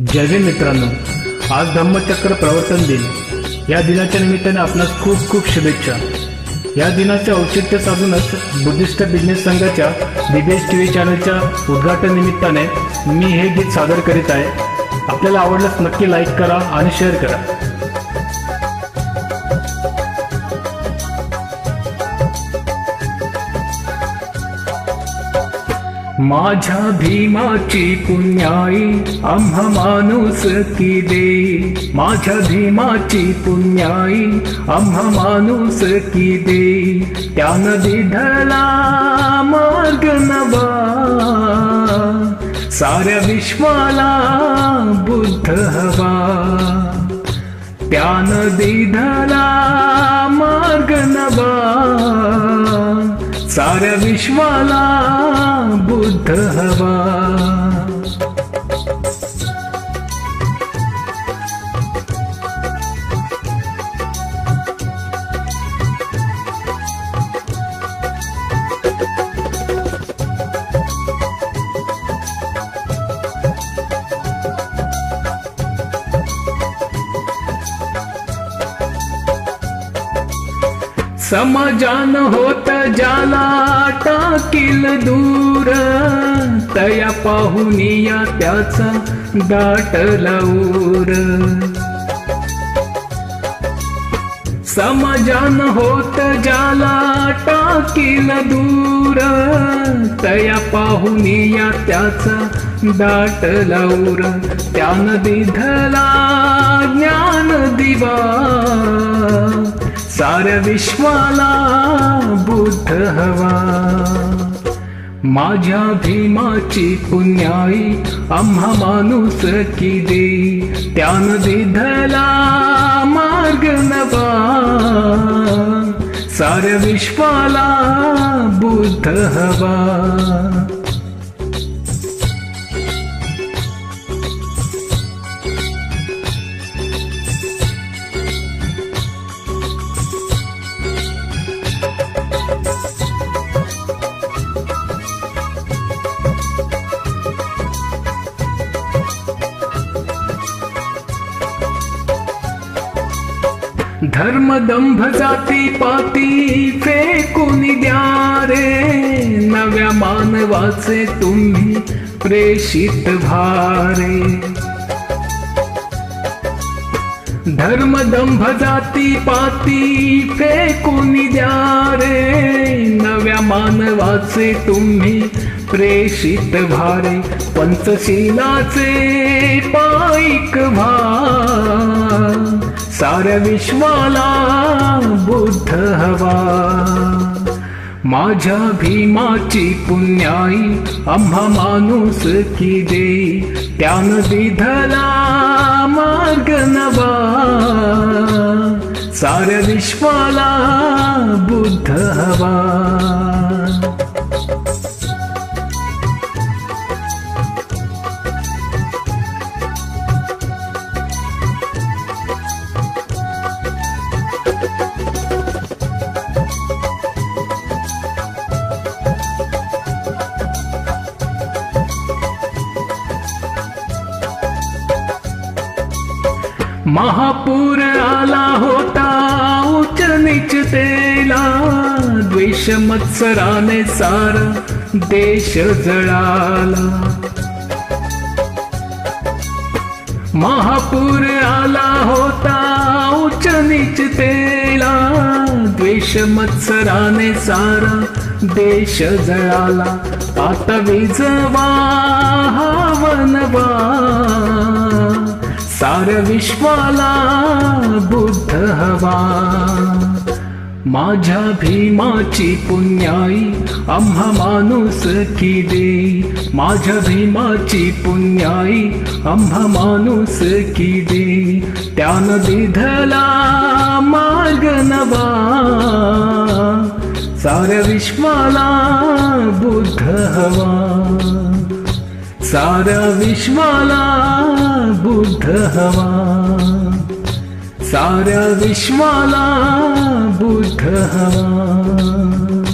जय मित्रांनो आज धम्मचक्र प्रवर्तन दिन. या दिनाच्या निमित्ताने आपणास खूप खूप शुभेच्छा. या दिनाचे औचित्य साधूनच बुद्धिस्ट बिझनेस संघाच्या दिबेस टी व्ही चॅनलच्या उद्घाटन निमित्ताने मी हे गीत सादर करीत आहे. आपल्याला आवडल्यास नक्की लाईक करा आणि शेअर करा. माझ्या भीमाची पुण्याई आम्हा माणूस की दे. माझ्या भीमाची पुण्याई आम्हा माणूस की दे. त्यानं दिधला मार्ग नवा. साऱ्या विश्वाला बुद्ध हवा. त्यानं दिधला मार्ग नवा. साऱ्या विश्वाला बुद्ध हवा. समाजान होत जाला टाकील दूर. तया पाहून या त्याचा दाट उर समाजान होत जाला टाकील दूर. तया पाहून या त्याचा दाट उर त्यानं दिधला ज्ञान दिवा. साऱ्या विश्वाला बुद्ध हवा. माझ्या भीमाची पुण्याई आम्हा माणूस की दे. त्यान दिधला मार्ग नवा. साऱ्या विश्वाला बुद्ध हवा. धर्म दंभ जाती पाती फेकून द्या रे नव्या मानवाचे तुम्ही प्रेषित भारे धर्म दंभ जाती पाती फेकून द्या रे नव्या मानवाचे तुम्ही प्रेषित भारे पंचशीलाचे पाईक भा साऱ्या विश्वाला बुद्ध हवा. माझ्या भीमाची पुण्याई आम्हा माणूस की दे. त्यानं दिधला मार्ग नवा. साऱ्या विश्वाला बुद्ध हवा. महापूर आला होता उच्च नीच तेला द्वेष मत्सराने सारा देश जळाला. महापूर आला होता निचतेला नीच तेला द्वेष मत्सराने सारा देश जळाला आता विजवा हा वनवा. सार विश्वाला बुद्ध हवा. माझ्या भीमाची पुण्याई आम्हा माणूस की दे. माझ्या भीमाची पुण्याई आम्हा माणूस की दे. त्यानं दिधला मार्ग नवा. साऱ्या विश्वाला बुद्ध हवा. साऱ्या विश्वाला बुद्ध हवा. साऱ्या विश्वाला बुद्ध हवा